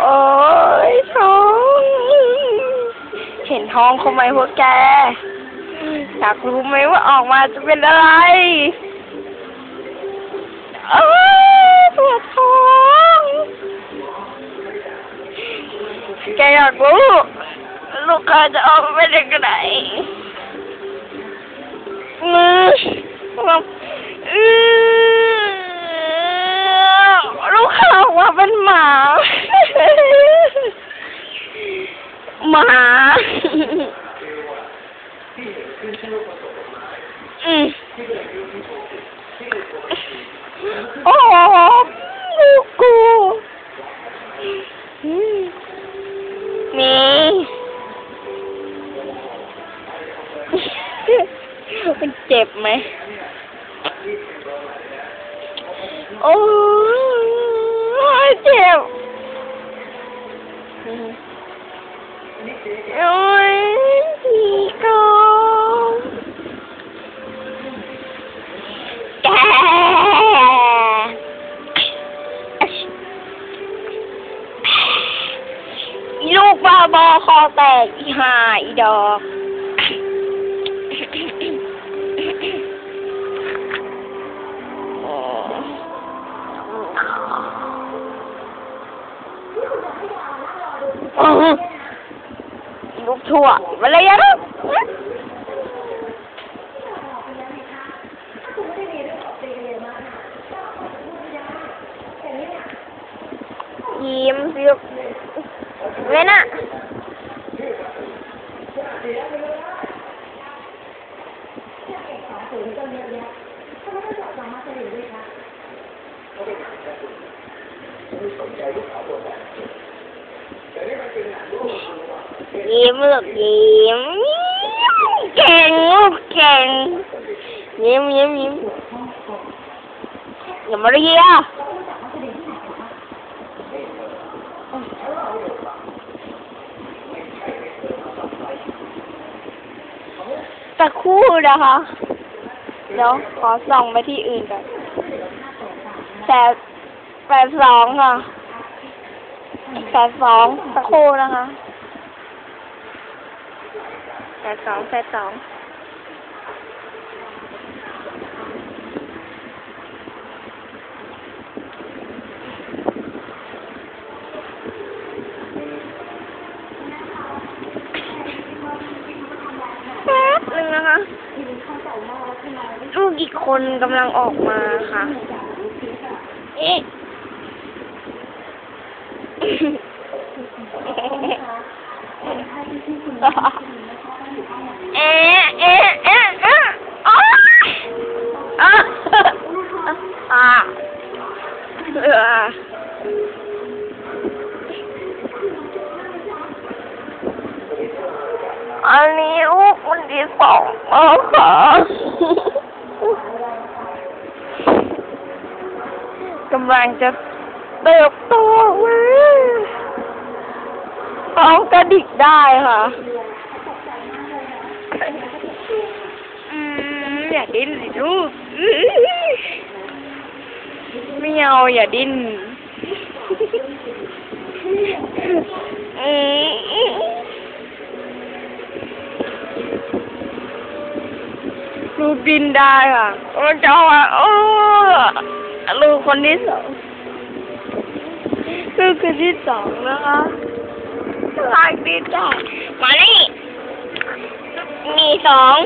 โอ้ยท้อง เห็นท้องเขาไหมพวกแก อยากรู้ไหมว่าออกมาจะเป็นอะไรเอ้ยปวดท้อง แกอยากรู้ ลูกค้าจะออกมาเป็นยังไงมือลูกค้าออกมาเป็นหมา หมา อืมโอ้ลูกกูอืมมีมันเจ็บไหม โอ้ยเจ็บอืม โอ้ยพี่กองแกลูกบ้าบอคอแตกอีหาอีดอกลูก ชั่วมาเลยอะยิ้มสิลูกเว้นอะ ยิ้มลูกยิ้มเก่งลูกเก่งยิ้มยิ้มยิ้มอย่ามาเรียสักครู่นะคะ เดี๋ยวขอส่องไปที่อื่นก่อนแปดแปดสองค่ะ แปดสองสักครู่นะคะแปดสองแปดสองแป๊บนึงนะคะลูกอีกคนกำลังออกมาค่ะ เอ๊ะ เอ๊ะเอ๊ะเอ๊ะเอ๊ะโอ๊ยอะอะอออันนี้ลูกคนที่สองแล้วค่ะกำลังจะเติบโตมา ท้องกระดิกได้ค่ะ อืมอย่าดิ้นสิลูกอื้อไม่เอาอย่าดิ้นอืมลูกดิ้นได้ค่ะโอ้เจ้าอะโอ้ลูกคนที่สองลูกคนที่สองนะคะ ลากดิ้นได้มานี่มีสอง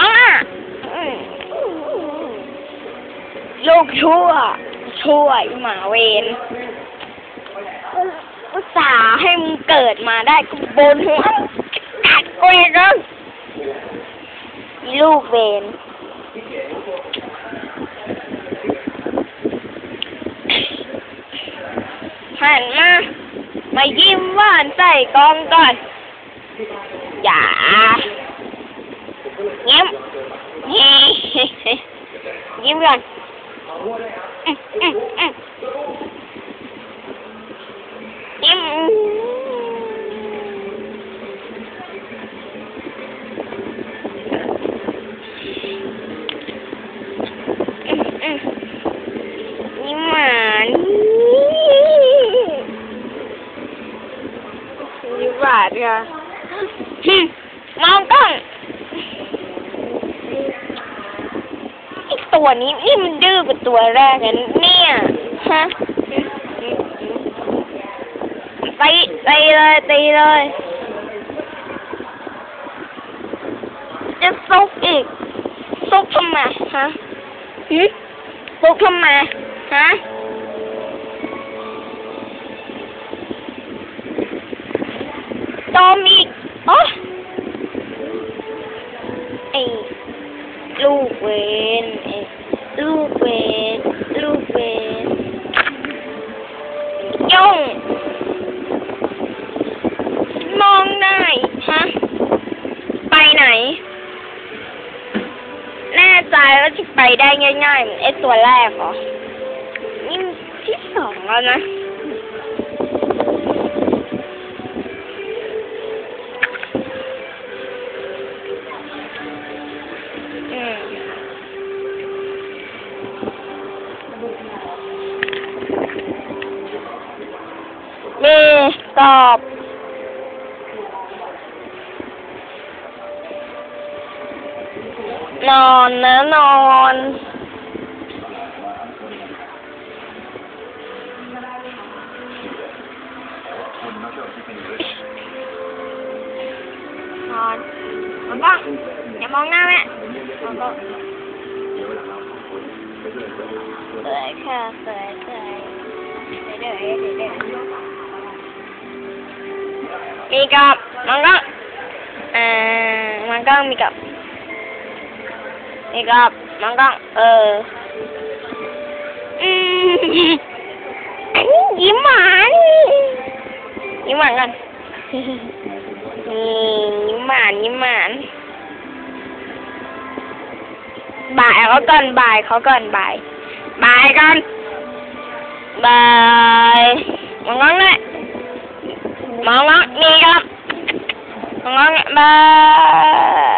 อะลูกชั่ว ช่วยหมาเวน อุตส่าห์ให้มึงเกิดมาได้กูบนหัวกัดกูอีกแล้วอีลูกเวนหันมามายิ้มหวานใส่กองก่อน อย่ายิ้มยิ้มก่อนอืมอืมอืม อย่าฮึมองกล้องไอตัวนี้นี่มันดื้อกว่าตัวแรกกันเนี่ยฮะตีตีเลยตีเลยจะซุกอีกซุกทำไมฮะหึซุกทำไมฮะ ง่ายๆเหมือนไอ้ตัวแรกเหรอนี่ที่สองแล้วนะ นอนนะนอนนอนมันบ้างอย่ามองหน้าแม่มันก็สวยค่ะสวยสวยเดี๋ยวเดี๋ยวเดี๋ยวเดี๋ยวมีกับมันก็เอ่อมันก็มีกับ นี่ครับมันก็เอออืมอันยิ้มหวานยิ้มหวานกันนี่ยิ้มหวานยิ้มหวานบ่ายเขาก่อนบ่ายเขาก่อนบ่ายบ่ายก่อนบ่ายมองงองเลยมองงองนี่ครับมองงองบาย